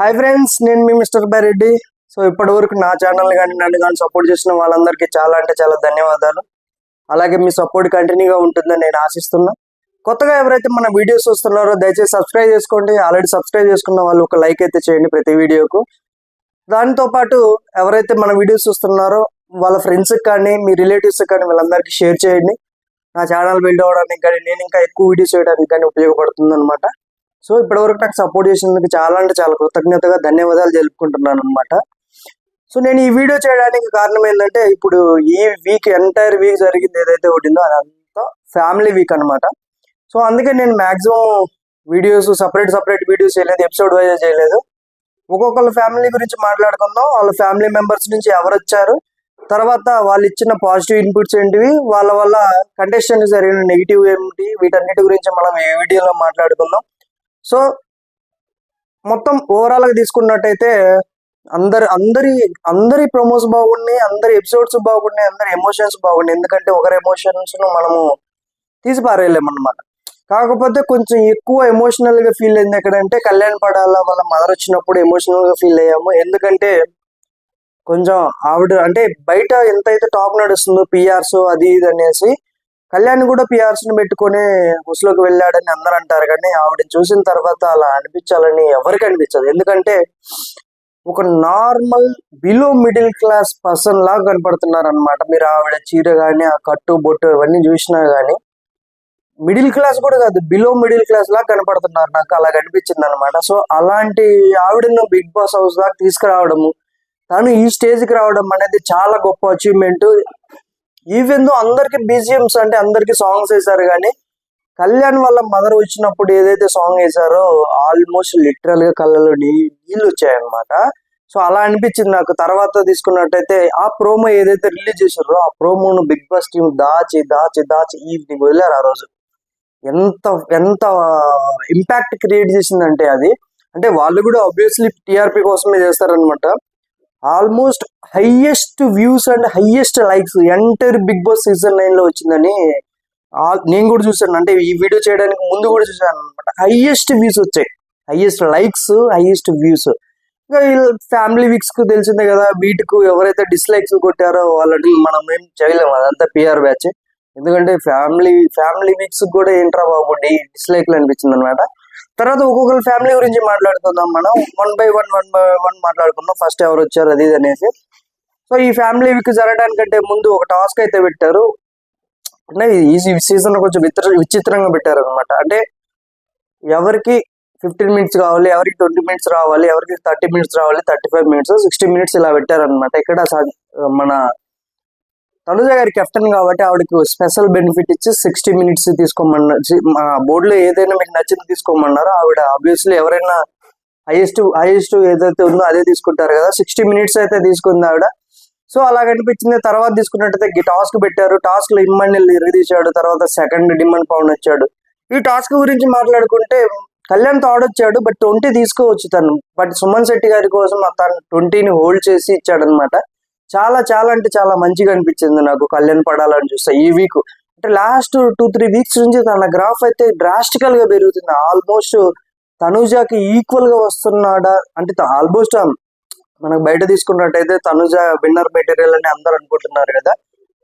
Hi friends నేను మీ mister Reddy. So ఇప్పటి వరకు నా ఛానల్ కానీ నన్ను కానీ సపోర్ట్ చేసిన వాళ్ళందరికీ చాలా అంటే చాలా ధన్యవాదాలు. అలాగే మీ సపోర్ట్ కంటిన్యూగా ఉంటుందని నేను ఆశిస్తున్నా. కొత్తగా ఎవరైతే మన వీడియోస్ చూస్తున్నారో దయచేసి సబ్స్క్రైబ్ చేసుకోండి. ఆల్రెడీ సబ్స్క్రైబ్ చేసుకున్న వాళ్ళు ఒక లైక్ అయితే చేయండి ప్రతి వీడియోకు దానితో పాటు ఎవరైతే మన వీడియోస్ చూస్తున్నారో వాళ్ళ ఫ్రెండ్స్కి కానీ మీ రిలేటివ్స్కి కానీ వీళ్ళందరికీ షేర్ చేయండి. నా ఛానల్ బిల్డ్ అవ్వడానికి కానీ నేను ఇంకా ఎక్కువ వీడియోస్ చేయడానికి కానీ ఉపయోగపడుతుంది అనమాట సో ఇప్పటివరకు నాకు సపోర్ట్ చేసినందుకు చాలా అంటే చాలా కృతజ్ఞతగా ధన్యవాదాలు తెలుపుకుంటున్నాను అనమాట సో నేను ఈ వీడియో చేయడానికి కారణం ఏంటంటే ఇప్పుడు ఈ వీక్ ఎంటైర్ వీక్ జరిగింది ఏదైతే ఉంటుందో అదంతా ఫ్యామిలీ వీక్ అన్నమాట. సో అందుకే నేను maximum videos separate separate videos చేయలేదు ఎపిసోడ్ వైజ్ చేయలేదు. ఒక్కొక్కళ్ళ ఫ్యామిలీ గురించి మాట్లాడుకుందాం. వాళ్ళ ఫ్యామిలీ మెంబర్స్ నుంచి ఎవరు వచ్చారు తర్వాత వాళ్ళు ఇచ్చిన పాజిటివ్ ఇన్పుట్స్ ఏంటివి వాళ్ళ వల్ల కంటెస్టెంట్ జరిగిన నెగిటివ్ ఏమిటి వీటన్నిటి గురించి మనం ఏ వీడియోలో మాట్లాడుకుందాం. సో మొత్తం ఓవరాల్గా తీసుకున్నట్టయితే అందరి అందరి అందరి ప్రమోస్ బాగున్నాయి అందరి ఎపిసోడ్స్ బాగున్నాయి అందరి ఎమోషన్స్ బాగున్నాయి. ఎందుకంటే ఒకరి ఎమోషన్స్ను మనము తీసి పారేయలేమన్నమాట. కాకపోతే కొంచెం ఎక్కువ ఎమోషనల్గా ఫీల్ అయింది ఎక్కడంటే కళ్యాణ్ పడాల వాళ్ళ మదర్ వచ్చినప్పుడు ఎమోషనల్గా ఫీల్ అయ్యాము. ఎందుకంటే కొంచెం ఆవిడ అంటే బయట ఎంతైతే టాప్ నడుస్తుందో పిఆర్స్ అది ఇది అనేసి కళ్యాణ్ కూడా పిఆర్స్ని పెట్టుకొని హుస్లోకి వెళ్ళాడని అందరు అంటారు కానీ ఆవిడ చూసిన తర్వాత అలా అనిపించాలని ఎవరికి అనిపించదు. ఎందుకంటే ఒక normal below middle class person లాగా కనపడుతున్నారు అనమాట మీరు ఆవిడ చీర కానీ ఆ కట్టు బొట్టు ఇవన్నీ చూసినా కానీ మిడిల్ క్లాస్ కూడా కాదు బిలో మిడిల్ క్లాస్ లాగా కనపడుతున్నారు. నాకు అలా కనిపించింది అనమాట సో అలాంటి ఆవిడను బిగ్ బాస్ హౌస్ దాకా తీసుకురావడము తను ఈ స్టేజ్కి రావడం అనేది చాలా గొప్ప అచీవ్మెంట్ ఈవెన్ దో అందరికి బీజిఎంస్ అంటే అందరికి సాంగ్స్ వేశారు కానీ కళ్యాణ్ వాళ్ళ మదర్ వచ్చినప్పుడు ఏదైతే సాంగ్ వేశారో ఆల్మోస్ట్ లిటరల్గా కళ్ళలో నీళ్ళు వచ్చాయన్నమాట. సో అలా అనిపించింది నాకు. తర్వాత తీసుకున్నట్టయితే ఆ ప్రోమో ఏదైతే రిలీజ్ చేశారో ఆ ప్రోమోను బిగ్ బాస్ టీం దాచి దాచి దాచి ఈవినింగ్ వదిలేరు ఆ రోజు. ఎంత ఎంత ఇంపాక్ట్ క్రియేట్ చేసిందంటే అది. అంటే వాళ్ళు కూడా ఆబ్వియస్లీ టిఆర్పి కోసమే చేస్తారనమాట almost highest views and highest likes entire Bigg Boss season నైన్లో వచ్చిందని ఆ- నేను కూడా చూసాను అంటే ఈ వీడియో చేయడానికి ముందు కూడా చూసాను అనమాట హైయెస్ట్ వ్యూస్ వచ్చాయి. Highest likes highest views. ఇంకా ఫ్యామిలీ వీక్స్కు తెలిసిందే కదా వీటికు ఎవరైతే డిస్లైక్స్ కొట్టారో వాళ్ళని మనం ఏం చేయలేము. అదంతా పిఆర్ బ్యాచ్ ఎందుకంటే ఫ్యామిలీ ఫ్యామిలీ వీక్స్ కూడా ఏంట్రా బాబు డిస్లైక్లు అనిపించింది అనమాట తర్వాత ఒక్కొక్కరి ఫ్యామిలీ గురించి మాట్లాడుకుందాం మనం. One by one one by one మాట్లాడుకుందాం. ఫస్ట్ ఎవరు వచ్చారు అది ఇది అనేసి. సో ఈ ఫ్యామిలీ వీక్ జరగడానికంటే ముందు ఒక టాస్క్ అయితే పెట్టారు. అంటే ఈ సీజన్ కొంచెం విచిత్ర విచిత్రంగా పెట్టారు అనమాట అంటే ఎవరికి ఫిఫ్టీన్ మినిట్స్ కావాలి ఎవరికి ట్వంటీ మినిట్స్ రావాలి ఎవరికి థర్టీ మినిట్స్ రావాలి thirty five minutes sixty minutes ఇలా పెట్టారనమాట ఇక్కడ మన తనుజ గారి కెప్టెన్ కాబట్టి ఆవిడకి స్పెషల్ బెనిఫిట్ ఇచ్చి సిక్స్టీ మినిట్స్ తీసుకోమన్నారు మా బోర్డులో ఏదైనా మీకు నచ్చింది తీసుకోమన్నారో ఆవిడ ఆబ్వియస్లీ ఎవరైనా హైయెస్ట్ హైయెస్ట్ ఏదైతే ఉందో అదే తీసుకుంటారు కదా. సిక్స్టీ మినిట్స్ అయితే తీసుకుంది ఆవిడ. సో అలా కనిపించింది. తర్వాత తీసుకున్నట్టయితే టాస్క్ పెట్టారు. టాస్క్లో ఇమ్మని తీశాడు తర్వాత సెకండ్ డిమాండ్ పవన్ వచ్చాడు ఈ టాస్క్ గురించి మాట్లాడుకుంటే కళ్యాణ్ తోడొచ్చాడు బట్ ట్వంటీ తీసుకోవచ్చు తను. బట్ సుమన్ శెట్టి గారి కోసం తను ట్వంటీని హోల్డ్ చేసి ఇచ్చాడు అనమాట చాలా చాలా అంటే చాలా మంచిగా అనిపించింది నాకు. కళ్యాణ్ పడాలని చూస్తే ఈ వీక్ అంటే లాస్ట్ టూ త్రీ వీక్స్ నుంచి తన గ్రాఫ్ అయితే డ్రాస్టికల్గా పెరుగుతుంది. ఆల్మోస్ట్ తనుజాకి ఈక్వల్గా వస్తున్నాడా? అంటే ఆల్మోస్ట్ మనకు బయట తీసుకున్నట్టయితే తనుజ విన్నర్ మెటీరియల్ అని అందరు అనుకుంటున్నారు కదా.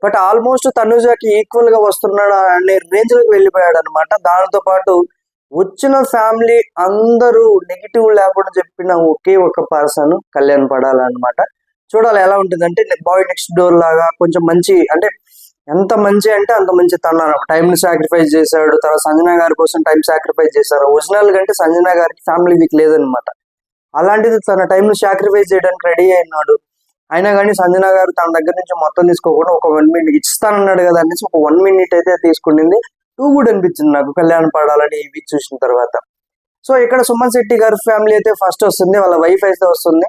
బట్ ఆల్మోస్ట్ తనుజాకి ఈక్వల్గా వస్తున్నాడా అనే రేంజ్లోకి వెళ్ళిపోయాడు అనమాట దానితో పాటు వచ్చిన ఫ్యామిలీ అందరూ నెగిటివ్ లేకుండా చెప్పిన ఒకే ఒక పర్సన్ కళ్యాణ్ పడాలన్నమాట. చూడాలి ఎలా ఉంటుంది. అంటే బాయ్ నెక్స్ట్ డోర్ లాగా కొంచెం మంచి అంటే ఎంత మంచి అంటే అంత మంచి తన టైం ని సాక్రిఫైస్ చేశాడు. తన సంజన గారి కోసం టైం సాక్రిఫైస్ చేశారు. ఒరిజినల్ కంటే సంజన గారికి ఫ్యామిలీ వీక్ లేదనమాట అలాంటిది తన టైం ని సాక్రిఫైస్ చేయడానికి రెడీ అయినాడు అయినా కానీ సంజన గారు తన దగ్గర నుంచి మొత్తం తీసుకోకుండా ఒక వన్ మినిట్ ఇస్తానన్నాడు కదా అనేసి ఒక వన్ మినిట్ అయితే తీసుకుండింది. టూ గుడ్ అనిపించింది నాకు. కళ్యాణ్ పడాలని ఈ వీక్ చూసిన తర్వాత. సో ఇక్కడ సుమన్ శెట్టి గారి ఫ్యామిలీ అయితే ఫస్ట్ వస్తుంది. వాళ్ళ వైఫ్ అయితే వస్తుంది.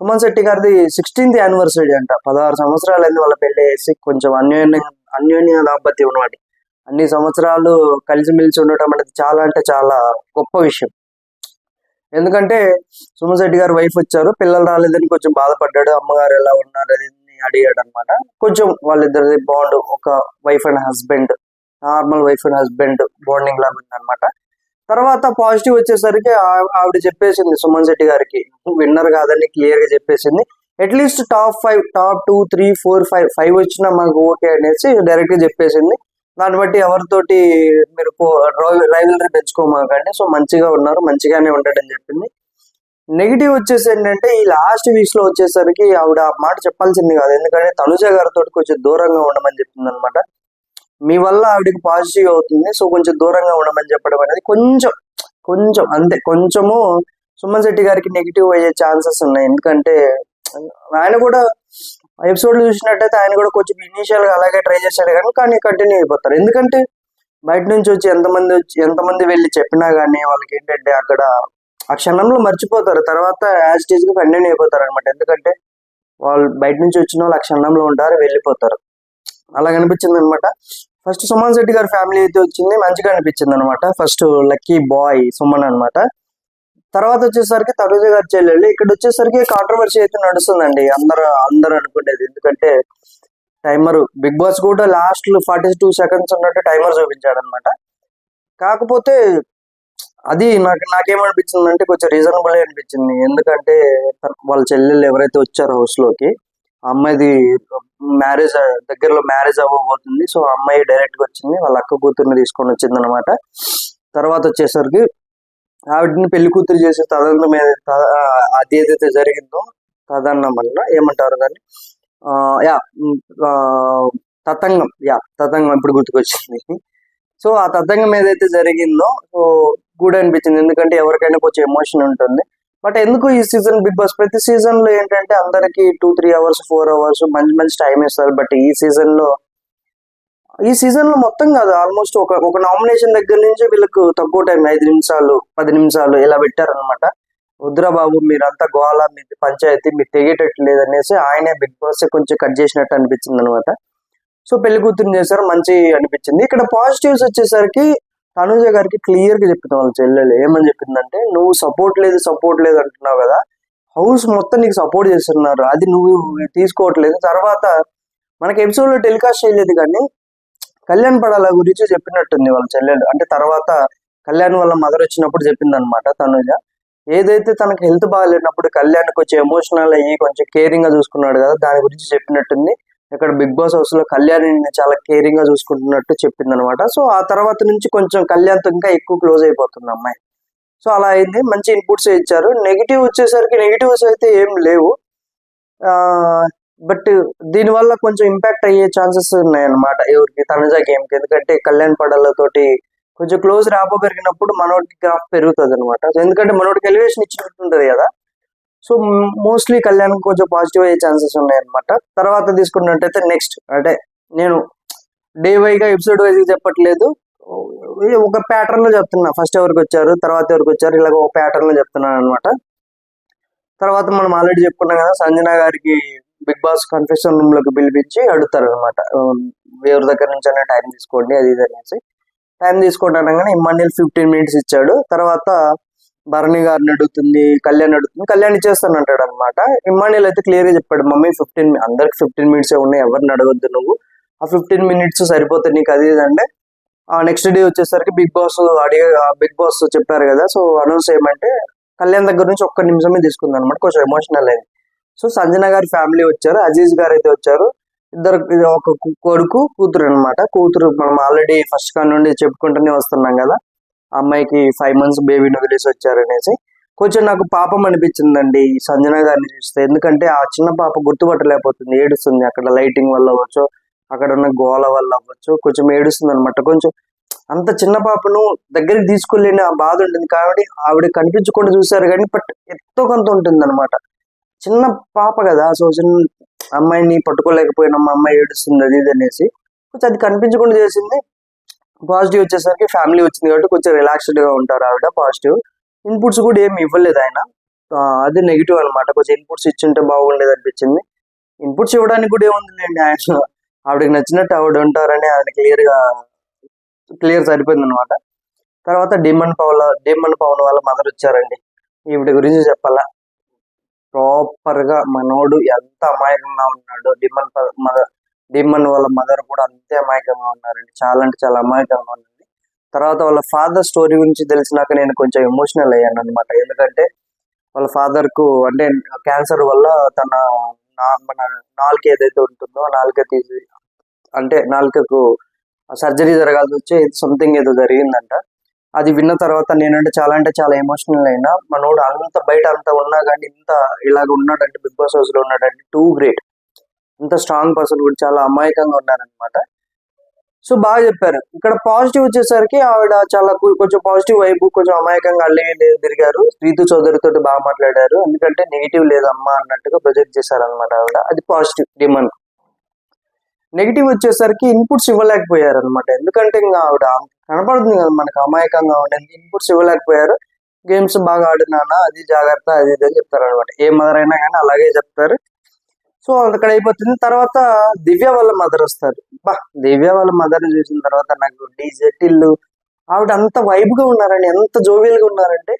సుమన్ శెట్టి గారిది సిక్స్టీన్త్ యానివర్సరీ అంట. పదహారు సంవత్సరాలు అయింది వాళ్ళ పెళ్ళి చేసి. కొంచెం అన్యోన్య అన్యోన్య దాంపత్యం ఉన్నమాట అన్ని సంవత్సరాలు కలిసిమెలిసి ఉండటం అనేది చాలా అంటే చాలా గొప్ప విషయం. ఎందుకంటే సుమన్ శెట్టి గారు వైఫ్ వచ్చారు. పిల్లలు రాలేదని కొంచెం బాధపడ్డాడు. అమ్మగారు ఎలా ఉన్నారు అది అని అడిగాడు అనమాట కొంచెం వాళ్ళిద్దరిది బాండ్ ఒక wife and husband normal wife and husband bonding లాగా ఉందన్నమాట. తర్వాత పాజిటివ్ వచ్చేసరికి ఆవిడ చెప్పేసింది సుమన్ శెట్టి గారికి విన్నర్ కాదని క్లియర్గా చెప్పేసింది at least top five top two three four five five వచ్చినా మాకు ఓకే అనేసి డైరెక్ట్గా చెప్పేసింది. దాన్ని బట్టి ఎవరితోటి మీరు రైవలరీ పెంచుకోమాకండి. సో మంచిగా ఉన్నారు మంచిగానే ఉంటాడని చెప్పింది. నెగిటివ్ వచ్చేసి ఏంటంటే ఈ లాస్ట్ వీక్స్లో వచ్చేసరికి ఆవిడ ఆ మాట చెప్పాల్సింది కాదు. ఎందుకంటే తనుజ గారితో కొంచెం దూరంగా ఉండమని చెప్పింది అనమాట మీ వల్ల ఆవిడకి పాజిటివ్ అవుతుంది. సో కొంచెం దూరంగా ఉండమని చెప్పడం అనేది కొంచెం కొంచెం అంతే. కొంచెము సుమన్ శెట్టి గారికి నెగిటివ్ అయ్యే ఛాన్సెస్ ఉన్నాయి. ఎందుకంటే ఆయన కూడా ఎపిసోడ్లు చూసినట్టయితే ఆయన కూడా కొంచెం ఇనీషియల్గా అలాగే ట్రై చేశాడు కానీ కానీ కంటిన్యూ అయిపోతారు. ఎందుకంటే బయట నుంచి వచ్చి ఎంతమంది వచ్చి ఎంతమంది వెళ్ళి చెప్పినా కానీ వాళ్ళకి ఏంటంటే అక్కడ ఆ క్షణంలో మర్చిపోతారు. తర్వాత యాజ్ టీజ్గా కంటిన్యూ అయిపోతారు అనమాట ఎందుకంటే వాళ్ళు బయట నుంచి వచ్చిన వాళ్ళు ఆ క్షణంలో ఉంటారు వెళ్ళిపోతారు. అలా కనిపించింది అనమాట ఫస్ట్ సుమన్ శెట్టి గారి ఫ్యామిలీ అయితే వచ్చింది మంచిగా అనిపించింది అనమాట ఫస్ట్ లక్కీ బాయ్ సుమన్ అన్నమాట. తర్వాత వచ్చేసరికి తనుజ గారి చెల్లెళ్ళు. ఇక్కడ వచ్చేసరికి కాంట్రవర్సీ అయితే నడుస్తుందండి. అందరూ అందరూ అనుకునేది. ఎందుకంటే టైమర్ బిగ్ బాస్ కూడా లాస్ట్ ఫార్టీ టూ సెకండ్స్ ఉన్నట్టు టైమర్ చూపించాడు అనమాట కాకపోతే అది నాకు నాకేమనిపించింది అంటే కొంచెం రీజనబుల్ అనిపించింది. ఎందుకంటే వాళ్ళ చెల్లెళ్ళు ఎవరైతే వచ్చారో హౌస్లోకి అమ్మాయిది మ్యారేజ్ దగ్గరలో మ్యారేజ్ అవ్వబోతుంది. సో అమ్మాయి డైరెక్ట్గా వచ్చింది. వాళ్ళ అక్క కూతుర్ని తీసుకొని వచ్చింది అనమాట తర్వాత వచ్చేసరికి ఆవిడని పెళ్ళి కూతురు చేసే తదంతం ఏదైతే అది ఏదైతే జరిగిందో తదన్నం వల్ల ఏమంటారు దాన్ని? ఆ, యా తతంగం. యా తతంగం ఇప్పుడు గుర్తుకొచ్చింది. సో ఆ తతంగం ఏదైతే జరిగిందో సో గుడ్ అనిపించింది. ఎందుకంటే ఎవరికైనా కొంచెం ఎమోషన్ ఉంటుంది. బట్ ఎందుకు ఈ సీజన్ బిగ్ బాస్? ప్రతి సీజన్లో ఏంటంటే అందరికి two three hours four hours మంచి మంచి టైం ఇస్తారు. బట్ ఈ సీజన్లో ఈ సీజన్లో మొత్తం కాదు. ఆల్మోస్ట్ ఒక ఒక నామినేషన్ దగ్గర నుంచి వీళ్ళకు తక్కువ టైం ఐదు నిమిషాలు పది నిమిషాలు ఇలా పెట్టారనమాట వద్దురా బాబు మీరంతా గోళ మీ పంచాయతీ మీరు తెగేటట్టు లేదనేసి ఆయనే బిగ్ బాస్ కొంచెం కట్ చేసినట్టు అనిపించింది అనమాట సో పెళ్ళి కూతురు చేశారు మంచి అనిపించింది. ఇక్కడ పాజిటివ్స్ వచ్చేసరికి తనుజ గారికి క్లియర్గా చెప్పింది వాళ్ళ చెల్లెలు. ఏమని చెప్పిందంటే నువ్వు సపోర్ట్ లేదు సపోర్ట్ లేదు అంటున్నావు కదా హౌస్ మొత్తం నీకు సపోర్ట్ చేస్తున్నారు. అది నువ్వు తీసుకోవట్లేదు. తర్వాత మనకి ఎపిసోడ్లో టెలికాస్ట్ చేయలేదు కానీ కళ్యాణ్ పడాల గురించి చెప్పినట్టుంది వాళ్ళ చెల్లెలు. అంటే తర్వాత కళ్యాణ్ వాళ్ళ మదర్ వచ్చినప్పుడు చెప్పింది అనమాట తనుజ. ఏదైతే తనకు హెల్త్ బాగాలేనప్పుడు కళ్యాణ్ కొంచెం ఎమోషనల్ అయ్యి కొంచెం కేరింగ్గా చూసుకున్నాడు కదా దాని గురించి చెప్పినట్టుంది. ఇక్కడ బిగ్ బాస్ హౌస్లో కళ్యాణ్ చాలా కేరింగ్గా చూసుకుంటున్నట్టు చెప్పింది అనమాట సో ఆ తర్వాత నుంచి కొంచెం కళ్యాణ్తో ఇంకా ఎక్కువ క్లోజ్ అయిపోతుంది అమ్మాయి. సో అలా అయింది. మంచి ఇన్పుట్స్ ఇచ్చారు. నెగిటివ్ వచ్చేసరికి నెగిటివ్స్ అయితే ఏం లేవు. బట్ దీనివల్ల కొంచెం ఇంపాక్ట్ అయ్యే ఛాన్సెస్ ఉన్నాయన్నమాట ఎవరికి? తనుజ గేమ్కి ఎందుకంటే కళ్యాణ్ పడాలతోటి కొంచెం క్లోజ్ రాపో పెరిగినప్పుడు మనోడికి గ్రాఫ్ పెరుగుతుంది అనమాట ఎందుకంటే మనోడికి ఎలివేషన్ ఇచ్చినట్టు ఉంటుంది కదా. సో మోస్ట్లీ కళ్యాణ్ కొంచెం పాజిటివ్ అయ్యే ఛాన్సెస్ ఉన్నాయి అనమాట తర్వాత తీసుకున్నట్టయితే నెక్స్ట్ అంటే నేను డే వైగా ఎపిసోడ్ వైజ్ చెప్పట్లేదు. ఇది ఒక ప్యాటర్న్లో చెప్తున్నా. ఫస్ట్ ఎవరికి వచ్చారు తర్వాత ఎవరికి వచ్చారు ఇలాగ ఒక ప్యాటర్న్లో చెప్తున్నాను అనమాట తర్వాత మనం ఆల్రెడీ చెప్పుకున్నాం కదా సంజన గారికి బిగ్ బాస్ కన్ఫెషన్ రూమ్లోకి పిలిపించి అడుగుతారు అనమాట ఎవరి దగ్గర నుంచి అయినా టైం తీసుకోండి అది ఇది అనేసి. టైం తీసుకోండి అనగానే ఇమ్మాన్యుల్ ఫిఫ్టీన్ మినిట్స్ ఇచ్చాడు. తర్వాత భరణి గారిని అడుగుతుంది కళ్యాణ్ అడుగుతుంది కళ్యాణ్ ఇచ్చేస్తాను అంటాడు అనమాట ఇమ్మానియల్ అయితే క్లియర్గా చెప్పాడు మమ్మీ ఫిఫ్టీన్ అందరికి ఫిఫ్టీన్ మినిట్స్ ఉన్నాయి ఎవరిని అడగొద్దు నువ్వు. ఆ ఫిఫ్టీన్ మినిట్స్ సరిపోతుంది నీకు అది ఇది అంటే నెక్స్ట్ డే వచ్చేసరికి బిగ్ బాస్ అడిగే బిగ్ బాస్ చెప్పారు కదా సో అనౌన్స్ ఏమంటే కళ్యాణ్ దగ్గర నుంచి ఒక్క నిమిషమే తీసుకుంది అనమాట కొంచెం ఎమోషనల్ అయింది. సో సంజన గారి ఫ్యామిలీ వచ్చారు అజీజ్ గారు అయితే వచ్చారు. ఇద్దరు ఇది ఒక కొడుకు కూతురు అన్నమాట. కూతురు మనం ఆల్రెడీ ఫస్ట్ కాన్ నుండి చెప్పుకుంటూనే వస్తున్నాం కదా. అమ్మాయికి ఫైవ్ మంత్స్ బేబీని వదిలేసి వచ్చారనేసి కొంచెం నాకు పాపం అనిపించిందండి ఈ సంజన గారిని చూస్తే. ఎందుకంటే ఆ చిన్న పాప గుర్తుపట్టలేకపోతుంది. ఏడుస్తుంది. అక్కడ లైటింగ్ వల్ల అవ్వచ్చు అక్కడ ఉన్న గోల వల్ల అవ్వచ్చు కొంచెం ఏడుస్తుంది అనమాట కొంచెం అంత చిన్న పాపను దగ్గరికి తీసుకెళ్ళిన ఆ బాధ ఉంటుంది. కాబట్టి ఆవిడ కనిపించకుండా చూశారు కానీ బట్ ఎంతో కొంత ఉంటుంది అనమాట చిన్న పాప కదా. సో చిన్న అమ్మాయిని పట్టుకోలేకపోయినా మా అమ్మాయి ఏడుస్తుంది అది ఇది అనేసి కొంచెం అది కనిపించకుండా చేసింది. పాజిటివ్ వచ్చేసరికి ఫ్యామిలీ వచ్చింది కాబట్టి కొంచెం రిలాక్స్డ్గా ఉంటారు ఆవిడ పాజిటివ్. ఇన్పుట్స్ కూడా ఏమి ఇవ్వలేదు ఆయన. అది నెగిటివ్ అనమాట కొంచెం ఇన్పుట్స్ ఇచ్చింటే బాగుండేది అనిపించింది. ఇన్పుట్స్ ఇవ్వడానికి కూడా ఏముందిలేండి ఆయన ఆవిడకి నచ్చినట్టు ఆవిడ ఉంటారని ఆయన క్లియర్గా క్లియర్ సరిపోయింది అనమాట తర్వాత డిమన్ పవన్ డిమన్ పవన్ వాళ్ళ మదర్ వచ్చారండి. ఈవిడ గురించి చెప్పాలా? ప్రాపర్గా మనోడు ఎంత అమాయకంగా ఉన్నాడు డిమన్ మదర్ డిమన్ వాళ్ళ మదర్ కూడా అంతే అమాయకంగా ఉన్నారండి. చాలా అంటే చాలా అమాయకంగా ఉన్నది తర్వాత వాళ్ళ ఫాదర్ స్టోరీ గురించి తెలిసినాక నేను కొంచెం ఎమోషనల్ అయ్యాను అనమాట ఎందుకంటే వాళ్ళ ఫాదర్కు అంటే క్యాన్సర్ వల్ల తన మన నాలుక ఏదైతే ఉంటుందో నాలుక తీసి అంటే నాలుకకు సర్జరీ జరగాల్సి వచ్చి సంథింగ్ ఏదో జరిగిందంట. అది విన్న తర్వాత నేనంటే చాలా అంటే చాలా ఎమోషనల్ అయినా మనోడు అంత బయట అంత ఉన్నా కానీ ఇంత ఇలాగ ఉన్నాడంటే బిగ్ బాస్ హౌస్లో ఉన్నాడంటే టూ గ్రేట్ ఇంత స్ట్రాంగ్ పర్సన్ కూడా చాలా అమాయకంగా ఉన్నారనమాట సో బాగా చెప్పారు. ఇక్కడ పాజిటివ్ వచ్చేసరికి ఆవిడ చాలా కొంచెం పాజిటివ్ వైపు కొంచెం అమాయకంగా అల్లే తిరిగారు. రీతు చౌదరి తోటి బాగా మాట్లాడారు. ఎందుకంటే నెగిటివ్ లేదమ్మా అన్నట్టుగా ప్రొజెక్ట్ చేశారనమాట ఆవిడ. అది పాజిటివ్ డిమాండ్ నెగిటివ్ వచ్చేసరికి ఇన్పుట్స్ ఇవ్వలేకపోయారు అనమాట ఎందుకంటే ఇంకా ఆవిడ కనపడుతుంది కదా మనకు అమాయకంగా ఉండేది ఇన్పుట్స్ ఇవ్వలేకపోయారు. గేమ్స్ బాగా ఆడినానా అది జాగ్రత్త అది ఇది అని చెప్తారు అనమాట ఏ మదర్ అయినా కానీ అలాగే చెప్తారు. సో అక్కడ అయిపోతుంది తర్వాత దివ్య వాళ్ళ మదర్ వస్తారు. బా దివ్య వాళ్ళ మదర్ చూసిన తర్వాత నాకు డీజే టిల్లు ఆవిడ అంత వైబ్గా ఉన్నారండి. ఎంత జోవియల్గా ఉన్నారంటే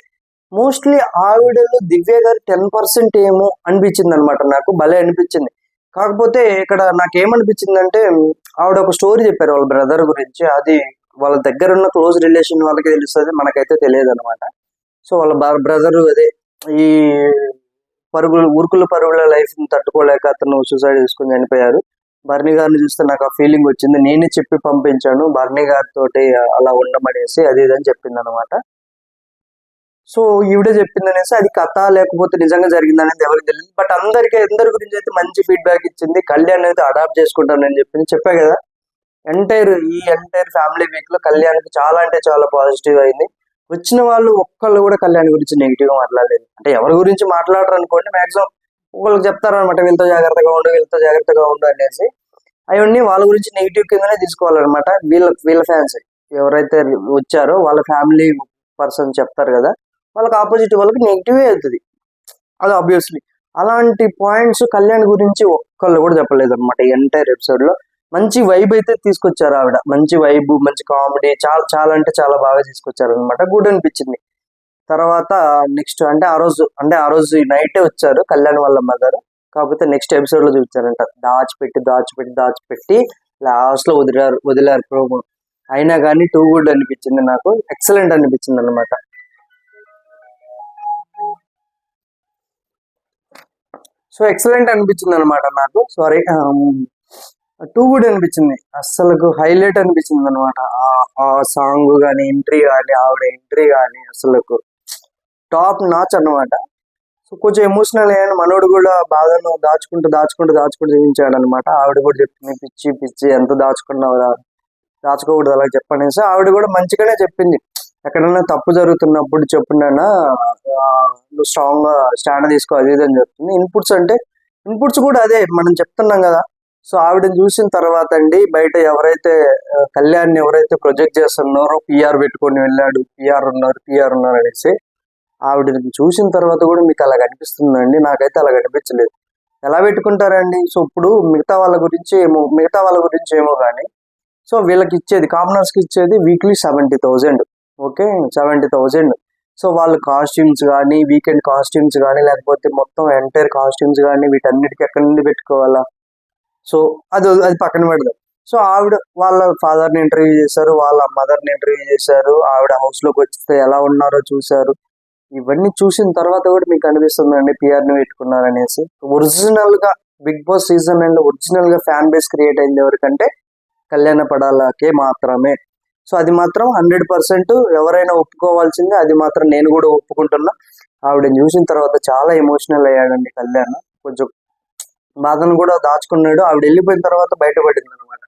మోస్ట్లీ ఆవిడలో దివ్య గారు టెన్ పర్సెంట్ ఏమో అనిపించింది అనమాట నాకు. భలే అనిపించింది. కాకపోతే ఇక్కడ నాకు ఆవిడ ఒక స్టోరీ చెప్పారు వాళ్ళ బ్రదర్ గురించి. అది వాళ్ళ దగ్గర ఉన్న క్లోజ్ రిలేషన్ వాళ్ళకి తెలుస్తుంది మనకైతే తెలియదు అనమాట సో వాళ్ళ బ్రదర్ అదే ఈ పరుగులు ఉరుకుల పరుగుల లైఫ్ తట్టుకోలేక అతను సూసైడ్ చేసుకుని చనిపోయారు. బర్నీ గారిని చూస్తే నాకు ఆ ఫీలింగ్ వచ్చింది. నేనే చెప్పి పంపించాను. బర్నీ గారితో అలా ఉండమనేసి అది ఇది అని చెప్పింది అనమాట సో ఈవిడే చెప్పింది అనేసి అది కథ లేకపోతే నిజంగా జరిగింది అనేది ఎవరికి తెలియదు. బట్ అందరికీ అందరి గురించి అయితే మంచి ఫీడ్బ్యాక్ ఇచ్చింది. కళ్యాణ్ అయితే అడాప్ట్ చేసుకుంటానని చెప్పింది. చెప్పా కదా ఎంటైర్ ఈ ఎంటైర్ ఫ్యామిలీ వీక్లో కళ్యాణ్కి చాలా అంటే చాలా పాజిటివ్ అయింది. వచ్చిన వాళ్ళు ఒక్కళ్ళు కూడా కళ్యాణ్ గురించి నెగిటివ్గా మాట్లాడలేదు. అంటే ఎవరి గురించి మాట్లాడరు అనుకోండి మాక్సిమం ఒకళ్ళకి చెప్తారనమాట వీళ్ళతో జాగ్రత్తగా ఉండు వీళ్ళతో జాగ్రత్తగా ఉండు అనేసి. అవన్నీ వాళ్ళ గురించి నెగిటివ్ కిందనే తీసుకోవాలన్నమాట. వీళ్ళ వీళ్ళ ఫ్యాన్స్ ఎవరైతే వచ్చారో వాళ్ళ ఫ్యామిలీ పర్సన్ చెప్తారు కదా వాళ్ళకి ఆపోజిట్ వాళ్ళకి నెగిటివే అవుతుంది. అది ఆబ్వియస్లీ అలాంటి పాయింట్స్ కళ్యాణ్ గురించి ఒక్కళ్ళు కూడా చెప్పలేదు అనమాట ఎంటైర్ ఎపిసోడ్లో. మంచి వైబ్ అయితే తీసుకొచ్చారు ఆవిడ. మంచి వైబ్ మంచి కామెడీ చాలా చాలా అంటే చాలా బాగా తీసుకొచ్చారు అనమాట గుడ్ అనిపించింది. తర్వాత నెక్స్ట్ అంటే ఆ రోజు అంటే ఆ రోజు నైటే వచ్చారు కళ్యాణ్ వాళ్ళ మదర్ కాకపోతే నెక్స్ట్ ఎపిసోడ్లో చూపించారంట. దాచిపెట్టి దాచిపెట్టి దాచిపెట్టి లాస్ట్లో వదిలారు వదిలారు ప్రోమో అయినా కానీ టూ గుడ్ అనిపించింది నాకు. ఎక్సలెంట్ అనిపించింది అనమాట సో ఎక్సలెంట్ అనిపించింది అనమాట నాకు. సారీ టూ గుడ్ అనిపించింది. అస్సలు హైలైట్ అనిపించింది అనమాట ఆ సాంగ్ కానీ ఎంట్రీ కానీ ఆవిడ ఎంట్రీ కానీ అసలు టాప్ నాచ్ అన్నమాట. సో కొంచెం ఎమోషనల్ అయ్యాను. మనోడు కూడా బాధను దాచుకుంటూ దాచుకుంటూ దాచుకుంటూ చూపించాడు అనమాట ఆవిడ కూడా చెప్పింది పిచ్చి పిచ్చి ఎంత దాచుకున్నావురా దాచుకోకూడదు అలా చెప్పనేసి. ఆవిడ కూడా మంచిగానే చెప్పింది. ఎక్కడైనా తప్పు జరుగుతున్నప్పుడు చెప్పున్నానా నువ్వు స్ట్రాంగ్గా స్టాండ్ తీసుకో అది ఇది అని చెప్తుంది. ఇన్పుట్స్ అంటే ఇన్పుట్స్ కూడా అదే మనం చెప్తున్నాం కదా. సో ఆవిడని చూసిన తర్వాత అండి బయట ఎవరైతే కళ్యాణ్ ఎవరైతే ప్రొజెక్ట్ చేస్తున్నారో పిఆర్ పెట్టుకొని వెళ్ళాడు పిఆర్ ఉన్నారు పిఆర్ ఉన్నారు అనేసి ఆవిడని చూసిన తర్వాత కూడా మీకు అలా కనిపిస్తుందండి. నాకైతే అలా కనిపించలేదు. ఎలా పెట్టుకుంటారండి సో ఇప్పుడు మిగతా వాళ్ళ గురించి ఏమో మిగతా వాళ్ళ గురించి ఏమో కానీ సో వీళ్ళకి ఇచ్చేది కామనర్స్కి ఇచ్చేది weekly seventy thousand. Okay? Seventy thousand. So వాళ్ళ కాస్ట్యూమ్స్ కానీ వీకెండ్ కాస్ట్యూమ్స్ కానీ లేకపోతే మొత్తం ఎంటైర్ కాస్ట్యూమ్స్ కానీ వీటన్నిటికీ ఎక్కడి నుండి పెట్టుకోవాలా? సో అది అది పక్కన పెడదాం. సో ఆవిడ వాళ్ళ ఫాదర్ని ఇంటర్వ్యూ చేశారు వాళ్ళ మదర్ని ఇంటర్వ్యూ చేశారు ఆవిడ హౌస్లోకి ఎలా ఉన్నారో చూశారు. ఇవన్నీ చూసిన తర్వాత కూడా మీకు అనిపిస్తుందండి పిఆర్ని పెట్టుకున్నారనేసి. ఒరిజినల్గా బిగ్ బాస్ సీజన్ అండ్ ఒరిజినల్గా ఫ్యాన్ బేస్ క్రియేట్ అయింది ఎవరికంటే కళ్యాణ పడాలకే మాత్రమే. సో అది మాత్రం హండ్రెడ్ పర్సెంట్ ఎవరైనా ఒప్పుకోవాల్సిందే అది మాత్రం నేను కూడా ఒప్పుకుంటున్నా. ఆవిడని చూసిన తర్వాత చాలా ఎమోషనల్ అయ్యాడండి కళ్యాణ్. కొంచెం బాధను కూడా దాచుకున్నాడు. ఆవిడ వెళ్ళిపోయిన తర్వాత బయటపడింది అనమాట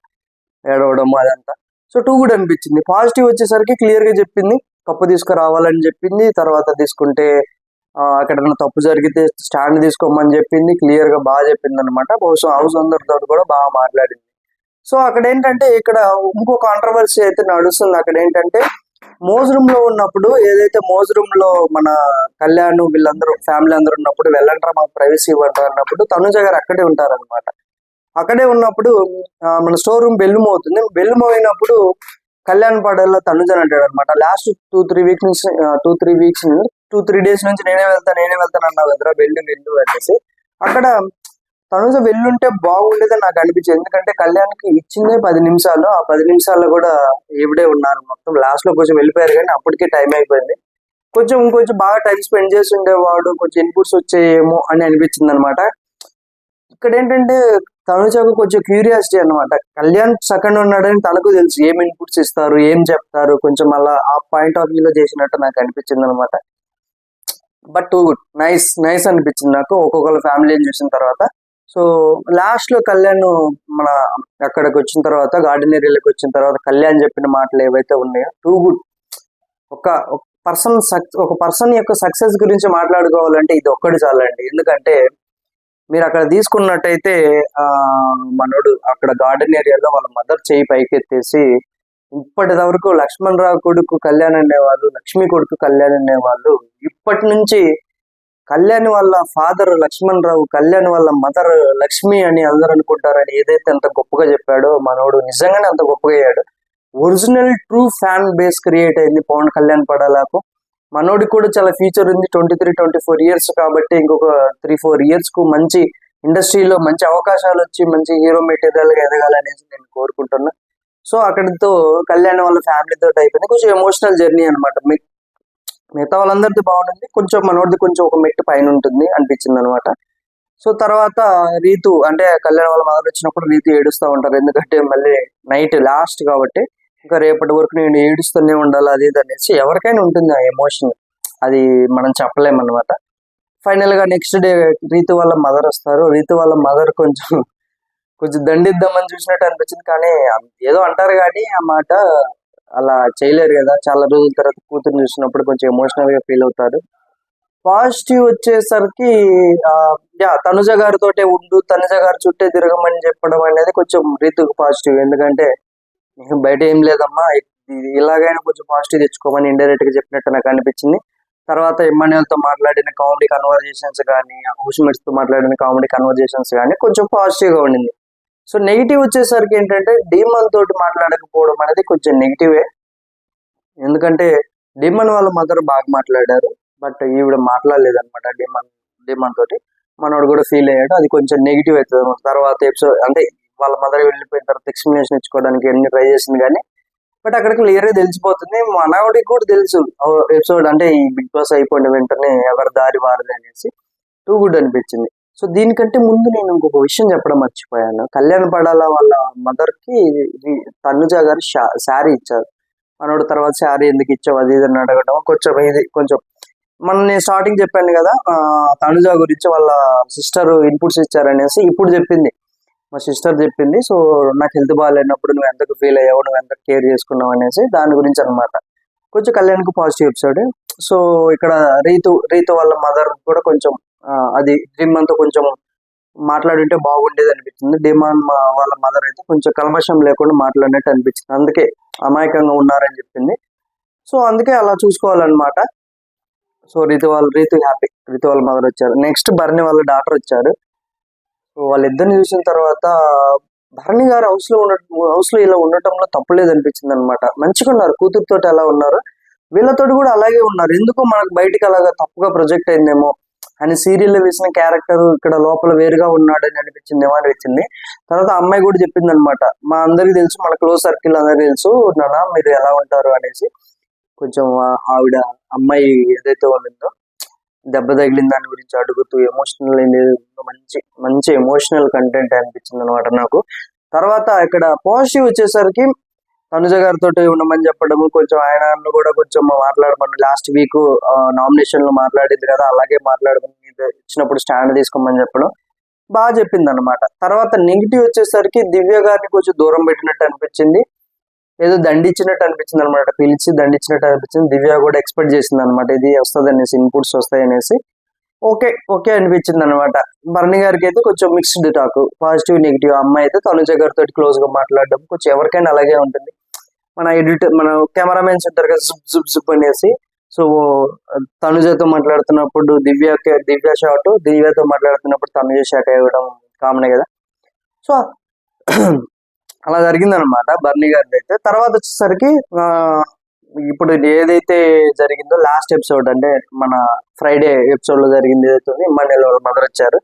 ఏడవడం అదంతా. సో టూ కూడా అనిపించింది. పాజిటివ్ వచ్చేసరికి క్లియర్గా చెప్పింది. కప్పు తీసుకురావాలని చెప్పింది. తర్వాత తీసుకుంటే అక్కడ ఎక్కడైనా తప్పు జరిగితే స్టాండ్ తీసుకోమని చెప్పింది. క్లియర్గా బాగా చెప్పింది అనమాట బహుశా హౌస్ అందరితో కూడా బాగా మాట్లాడింది. సో అక్కడ ఏంటంటే ఇక్కడ ఇంకో కాంట్రవర్సీ అయితే నడుస్తుంది. అక్కడ ఏంటంటే మోజ్ రూమ్లో ఉన్నప్పుడు ఏదైతే మోజ్ రూమ్లో మన కళ్యాణ్ వీళ్ళందరూ ఫ్యామిలీ అందరూ ఉన్నప్పుడు వెళ్ళంటారా మాకు ప్రైవసీ ఇవ్వండి అన్నప్పుడు తనుజ గారు అక్కడే ఉంటారన్నమాట. అక్కడే ఉన్నప్పుడు మన స్టోర్ రూమ్ బెల్లు మోగుతుంది బెల్లు మోగినప్పుడు కళ్యాణ్ పాడల్లో తనుజ అంటాడు అనమాట లాస్ట్ టూ త్రీ వీక్స్ నుంచి two three weeks two three days నుంచి నేనే వెళ్తాను నేనే వెళ్తాను అన్నావు కదరా బెల్లు వెళ్ళు అనేసి. అక్కడ తనుజ వెళ్ళుంటే బాగుండేదని నాకు అనిపించింది. ఎందుకంటే కళ్యాణ్కి ఇచ్చిందే పది నిమిషాలు. ఆ పది నిమిషాల్లో కూడా ఈవిడే ఉన్నారు మొత్తం. లాస్ట్లో కొంచెం వెళ్ళిపోయారు కానీ అప్పటికే టైం అయిపోయింది. కొంచెం ఇంకొంచెం బాగా టైం స్పెండ్ చేసి ఉండేవాడు కొంచెం ఇన్పుట్స్ వచ్చేయేమో అని అనిపించింది అనమాట ఇక్కడ ఏంటంటే తనుజకు కొంచెం క్యూరియాసిటీ అన్నమాట. కళ్యాణ్ సెకండ్ ఉన్నాడని తనకు తెలుసు. ఏం ఇన్పుట్స్ ఇస్తారు ఏం చెప్తారు? కొంచెం అలా ఆ పాయింట్ ఆఫ్ వ్యూలో చేసినట్టు నాకు అనిపించింది అనమాట but too good nice nice అనిపించింది నాకు. ఒక్కొక్కరు ఫ్యామిలీని చూసిన తర్వాత. సో లాస్ట్లో కళ్యాణ్ మన అక్కడికి వచ్చిన తర్వాత గార్డెన్ ఏరియాలోకి వచ్చిన తర్వాత కళ్యాణ్ చెప్పిన మాటలు ఏవైతే ఉన్నాయో టూ గుడ్. ఒక పర్సన్ ఒక పర్సన్ యొక్క సక్సెస్ గురించి మాట్లాడుకోవాలంటే ఇది ఒక్కటి చాలండి. ఎందుకంటే మీరు అక్కడ తీసుకున్నట్టయితే ఆ మనోడు అక్కడ గార్డెన్ ఏరియాలో వాళ్ళ మదర్ చేయి పైకెత్తేసి ఇప్పటి వరకు లక్ష్మణ్ రావు కొడుకు కళ్యాణ్ అనేవాళ్ళు లక్ష్మి కొడుకు కళ్యాణ్ అనేవాళ్ళు ఇప్పటి నుంచి కళ్యాణ్ వాళ్ళ ఫాదర్ లక్ష్మణ్ రావు కళ్యాణ్ వాళ్ళ మదర్ లక్ష్మి అని అందరూ అనుకుంటారని ఏదైతే అంత గొప్పగా చెప్పాడో మనోడు నిజంగానే అంత గొప్పగా అయ్యాడు. Original true fan base create అయింది పవన్ కళ్యాణ్ పడాలకు. మనోడికి కూడా చాలా ఫ్యూచర్ ఉంది twenty three twenty four years కాబట్టి ఇంకొక త్రీ ఫోర్ ఇయర్స్కు మంచి ఇండస్ట్రీలో మంచి అవకాశాలు వచ్చి మంచి హీరో మెటీరియల్గా ఎదగాలనేసి నేను కోరుకుంటున్నా. సో అక్కడితో కళ్యాణ్ వాళ్ళ ఫ్యామిలీతో అయిపోయింది కొంచెం ఎమోషనల్ జర్నీ అనమాట మిగతా వాళ్ళందరిది బాగుంటుంది. కొంచెం మనోడిది కొంచెం ఒక మెట్టు పైన ఉంటుంది అనిపించింది అనమాట సో తర్వాత రీతు అంటే కళ్యాణ్ వాళ్ళ మదర్ వచ్చినప్పుడు రీతు ఏడుస్తూ ఉంటారు. ఎందుకంటే మళ్ళీ నైట్ లాస్ట్ కాబట్టి ఇంకా రేపటి వరకు నేను ఏడుస్తూనే ఉండాలి అది ఇది అనేసి ఎవరికైనా ఉంటుంది ఆ ఎమోషన్. అది మనం చెప్పలేమన్నమాట. ఫైనల్గా నెక్స్ట్ డే రీతు వాళ్ళ మదర్ వస్తారు. రీతు వాళ్ళ మదర్ కొంచెం కొంచెం దండిద్దామని చూసినట్టు అనిపించింది. కానీ ఏదో అంటారు కానీ ఆ మాట అలా చేయలేరు కదా. చాలా రోజుల తర్వాత కూతురు చూసినప్పుడు కొంచెం ఎమోషనల్గా ఫీల్ అవుతారు. పాజిటివ్ వచ్చేసరికి యా తనుజ గారితోటే ఉండు తనుజ గారు చుట్టే తిరగమని చెప్పడం అనేది కొంచెం రీతుకు పాజిటివ్ ఎందుకంటే బయట ఏం లేదమ్మా ఇలాగైనా కొంచెం పాజిటివ్ తెచ్చుకోమని ఇండైరెక్ట్గా చెప్పినట్టు నాకు అనిపించింది. తర్వాత ఎమ్మాన్యుయల్తో మాట్లాడిన కామెడీ కన్వర్జేషన్స్ కానీ హౌస్మేట్స్తో మాట్లాడిన కామెడీ కన్వర్జేషన్స్ కానీ కొంచెం పాజిటివ్గా ఉండింది. సో నెగిటివ్ వచ్చేసరికి ఏంటంటే డీమన్ తోటి మాట్లాడకపోవడం అనేది కొంచెం నెగిటివే. ఎందుకంటే డీమన్ వాళ్ళ మదర్ బాగా మాట్లాడారు. బట్ ఈవిడ మాట్లాడలేదు అనమాట డీమన్ డీమన్ తోటి. మనోడు కూడా ఫీల్ అయ్యాడు. అది కొంచెం నెగిటివ్ అవుతుంది. తర్వాత ఎపిసోడ్ అంటే వాళ్ళ మదర్ వెళ్ళిపోయిన తర్వాత ఎక్స్ప్లెనేషన్ ఇచ్చుకోవడానికి ఎన్ని ట్రై చేసింది కానీ బట్ అక్కడ క్లియర్గా తెలిసిపోతుంది. మనవాడికి కూడా తెలుసు. ఎపిసోడ్ అంటే ఈ బిగ్ బాస్ అయిపోయిన వెంటనే ఎవరి దారి వారిది అనేసి. టూ గుడ్ అనిపించింది. సో దీనికంటే ముందు నేను ఇంకొక విషయం చెప్పడం మర్చిపోయాను. కళ్యాణ పడాల వాళ్ళ మదర్కి ఇది తనుజ గారు శారీ ఇచ్చారు. మనోడు తర్వాత శారీ ఎందుకు ఇచ్చావు? అది ఇది అని అడగడం కొంచెం ఇది కొంచెం మన నేను స్టార్టింగ్ చెప్పాను కదా తనుజ గురించి వాళ్ళ సిస్టర్ ఇన్పుట్స్ ఇచ్చారనేసి ఇప్పుడు చెప్పింది. మా సిస్టర్ చెప్పింది. సో నాకు హెల్త్ బాగాలేనప్పుడు నువ్వు ఎంతకు ఫీల్ అయ్యావు నువ్వు ఎంత కేర్ చేసుకున్నావు అనేసి దాని గురించి అన్నమాట. కొంచెం కళ్యాణ్కి పాజిటివ్ ఎపిసోడ్ సో ఇక్కడ రీతు రీతు వాళ్ళ మదర్ కూడా కొంచెం అది తో కొంచెం మాట్లాడుంటే బాగుండేది అనిపించింది డిమాండ్ వాళ్ళ మదర్ అయితే కొంచెం కల్మషం లేకుండా మాట్లాడినట్టు అనిపించింది అందుకే అమాయకంగా ఉన్నారని చెప్పింది. సో అందుకే అలా చూసుకోవాలన్నమాట. సో రీతి వాళ్ళ రీతు హ్యాపీ రీతి వాళ్ళ మదర్ వచ్చారు. నెక్స్ట్ భరణి వాళ్ళ డాక్టర్ వచ్చారు. సో వాళ్ళిద్దరిని చూసిన తర్వాత భరణి గారు హౌస్ ఉండ హౌస్లో హౌస్ ఇలా ఉండటంలో తప్పులేదు అనిపించింది అనమాట మంచిగా ఉన్నారు. కూతురుతోటి ఎలా ఉన్నారు. వీళ్ళతోటి కూడా అలాగే ఉన్నారు. ఎందుకో మనకు బయటికి అలాగా తప్పుగా ప్రొజెక్ట్ అయిందేమో అని సీరియల్లో వేసిన క్యారెక్టర్ ఇక్కడ లోపల వేరుగా ఉన్నాడు అనిపించిందేమో అనిపించింది తర్వాత అమ్మాయి కూడా చెప్పింది అనమాట మా అందరికి తెలుసు మన క్లోజ్ సర్కిల్ అందరికి తెలుసు నాన్న మీరు ఎలా ఉంటారు? అనేసి. కొంచెం ఆవిడ అమ్మాయి ఏదైతే ఉందో దెబ్బ తగిలిన దాని గురించి అడుగుతూ ఎమోషనల్ మంచి మంచి ఎమోషనల్ కంటెంట్ అనిపించింది అనమాట నాకు. తర్వాత ఇక్కడ పాజిటివ్ వచ్చేసరికి తనుజ గారితో ఉండమని చెప్పడము కొంచెం ఆయన కూడా కొంచెం మాట్లాడమని. లాస్ట్ వీక్ నామినేషన్లో మాట్లాడింది కదా అలాగే మాట్లాడమని ఇచ్చినప్పుడు స్టాండ్ తీసుకోమని చెప్పడం బాగా చెప్పింది అనమాట తర్వాత నెగిటివ్ వచ్చేసరికి దివ్య గారిని కొంచెం దూరం పెట్టినట్టు అనిపించింది. ఏదో దండిచ్చినట్టు అనిపించింది అనమాట పిలిచి దండిచ్చినట్టు అనిపించింది. దివ్య కూడా ఎక్స్పెక్ట్ చేసింది అనమాట ఇది వస్తుంది అనేసి ఇన్పుట్స్ వస్తాయి అనేసి ఓకే ఓకే అనిపించింది అనమాట భరణి గారికి అయితే కొంచెం మిక్స్డ్ టాక్ పాజిటివ్ నెగిటివ్ అమ్మాయి అయితే తనుజ గారితో క్లోజ్గా మాట్లాడడం కొంచెం ఎవరికైనా అలాగే ఉంటుంది. మన ఎడిట్ మన కెమెరామెన్స్ ఉంటారు కదా జుప్ జుప్ జుప్ అనేసి సో తనుజతో మాట్లాడుతున్నప్పుడు దివ్య దివ్య షాట్ దివ్యతో మాట్లాడుతున్నప్పుడు తనుజ షాట్ ఇవ్వడం కామనే కదా. సో అలా జరిగిందనమాట బర్నీ గారిది అయితే. తర్వాత వచ్చేసరికి ఇప్పుడు ఏదైతే జరిగిందో లాస్ట్ ఎపిసోడ్ అంటే మన ఫ్రైడే ఎపిసోడ్లో జరిగింది ఏదైతే ఇమ్మాన్యుల్ వాళ్ళ మదర్ వచ్చారు.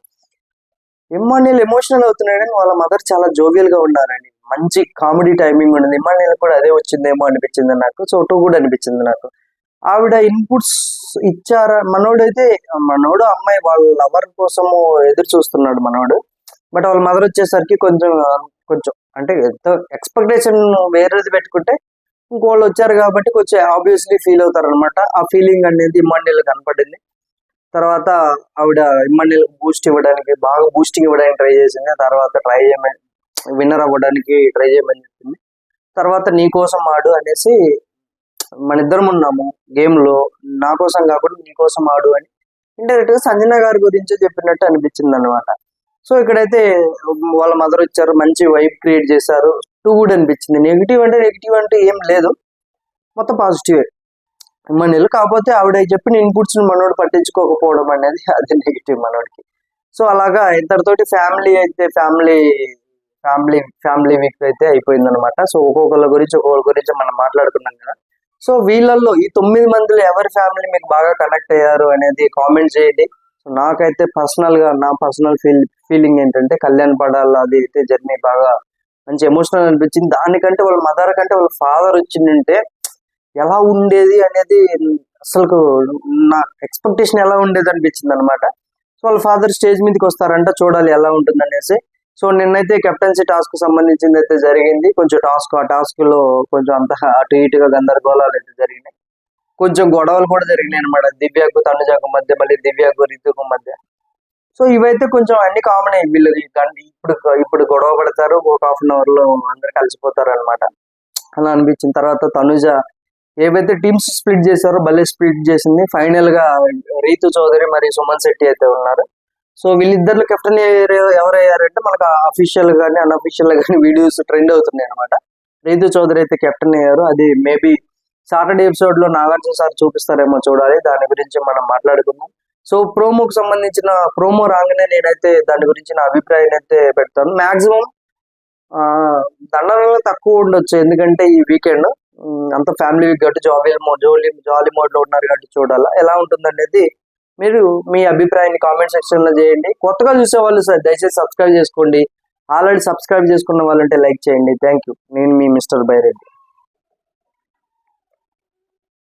ఇమ్మాన్యుల్ ఎమోషనల్ అవుతున్నాడని వాళ్ళ మదర్ చాలా జోవియల్గా ఉన్నారండి మంచి కామెడీ టైమింగ్ ఉండింది. ఇమ్మాన్యుల్ కూడా అదే వచ్చిందేమో అనిపించింది నాకు. సో టూ కూడా అనిపించింది నాకు. ఆవిడ ఇన్పుట్స్ ఇచ్చారా? మనోడైతే మనోడు అమ్మాయి వాళ్ళ లవర్ కోసము ఎదురు చూస్తున్నాడు మనోడు. బట్ వాళ్ళ మదర్ వచ్చేసరికి కొంచెం కొంచెం అంటే ఎంతో ఎక్స్పెక్టేషన్ వేరేది పెట్టుకుంటే ఇంకోళ్ళు వచ్చారు కాబట్టి కొంచెం ఆబ్వియస్లీ ఫీల్ అవుతారు అనమాట ఆ ఫీలింగ్ అనేది ఇమ్మాన్యుల్ కనపడింది. తర్వాత ఆవిడ ఇమ్మాన్యుల్ బూస్ట్ ఇవ్వడానికి బాగా బూస్టింగ్ ఇవ్వడానికి ట్రై చేసింది. తర్వాత ట్రై చేయమని విన్నర్ అవ్వడానికి ట్రై చేయమని చెప్పింది. తర్వాత నీ కోసం ఆడు అనేసి మన ఇద్దరం ఉన్నాము గేమ్లో. నా కోసం కాకుండా నీ కోసం ఆడు అని ఇండైరెక్ట్గా సంజన గారి గురించి చెప్పినట్టు అనిపించింది అనమాట సో ఇక్కడైతే వాళ్ళ మదర్ వచ్చారు మంచి వైబ్ క్రియేట్ చేశారు. టూ గుడ్ అనిపించింది. నెగిటివ్ అంటే నెగిటివ్ అంటే ఏం లేదు. మొత్తం పాజిటివ్ మనీలు కాకపోతే ఆవిడ చెప్పిన ఇన్పుట్స్ని మనోడు పట్టించుకోకపోవడం అనేది అది నెగిటివ్ మనోడికి. సో అలాగా ఇద్దరితోటి ఫ్యామిలీ అయితే ఫ్యామిలీ ఫ్యామిలీ ఫ్యామిలీ వీక్ అయితే అయిపోయింది అనమాట సో ఒక్కొక్కరి గురించి ఒక్కొక్కరి గురించి మనం మాట్లాడుకున్నాం కదా. సో వీళ్ళల్లో ఈ తొమ్మిది మందిలో ఎవరి ఫ్యామిలీ మీకు బాగా కనెక్ట్ అయ్యారు అనేది కామెంట్ చేయండి. సో నాకైతే పర్సనల్గా నా పర్సనల్ ఫీల్ ఫీలింగ్ ఏంటంటే కళ్యాణ్ పడాల అది అయితే జర్నీ బాగా మంచి ఎమోషనల్ అనిపించింది. దానికంటే వాళ్ళ మదర్ కంటే వాళ్ళ ఫాదర్ వచ్చిందంటే ఎలా ఉండేది అనేది అసలు నా ఎక్స్పెక్టేషన్ ఎలా ఉండేది అనిపించింది అనమాట సో వాళ్ళ ఫాదర్ స్టేజ్ మీదకి వస్తారంట చూడాలి ఎలా ఉంటుంది అనేసి సో నిన్నైతే కెప్టెన్సీ టాస్క్ సంబంధించింది అయితే జరిగింది. కొంచెం టాస్క్ ఆ టాస్క్లో కొంచెం అంత అటు ఇటుగా గందరగోళాలు అయితే జరిగినాయి. కొంచెం గొడవలు కూడా జరిగినాయి అనమాట దివ్యకు తనుజకు మధ్య మళ్ళీ దివ్యకు రితుకు మధ్య. సో ఇవైతే కొంచెం అన్ని కామన్ అయ్యి వీళ్ళు ఇప్పుడు ఇప్పుడు గొడవ పడతారు ఒక హాఫ్ అన్ అవర్లో అందరు కలిసిపోతారు అనమాట అలా అనిపించిన తర్వాత తనుజ ఏవైతే టీమ్స్ స్ప్లిట్ చేశారో భలే స్ప్లిట్ చేసింది. ఫైనల్గా రీతు చౌదరి మరియు సుమన్ శెట్టి అయితే ఉన్నారు. సో వీళ్ళిద్దరు కెప్టెన్ ఎవరయ్యారంటే మనకు అఫీషియల్ గానీ అన్అఫీషియల్ గానీ వీడియోస్ ట్రెండ్ అవుతున్నాయి అనమాట రీతు చౌదరి అయితే కెప్టెన్ అయ్యారు. అది మేబీ సాటర్డే ఎపిసోడ్లో నాగార్జున సార్ చూపిస్తారేమో చూడాలి. దాని గురించి మనం మాట్లాడుకుందాం. సో ప్రోమోకి సంబంధించిన ప్రోమో రాగానే నేనైతే దాని గురించి నా అభిప్రాయం అయితే పెడతాను. మాక్సిమం దండనలో తక్కువ ఉండొచ్చు. ఎందుకంటే ఈ వీకెండ్ అంత ఫ్యామిలీ వీక్ కాబట్టి జాబీ మోడ్ జోలీ జాలీ మోడ్లో ఉన్నారు కాబట్టి చూడాలా. ఎలా ఉంటుంది అనేది మీరు మీ అభిప్రాయాన్ని కామెంట్ సెక్షన్లో చేయండి. కొత్తగా చూసే వాళ్ళు సార్ దయచేసి సబ్స్క్రైబ్ చేసుకోండి. ఆల్రెడీ సబ్స్క్రైబ్ చేసుకున్న వాళ్ళంటే లైక్ చేయండి. థ్యాంక్ యూ నేను మీ మిస్టర్ బైరెడ్డి.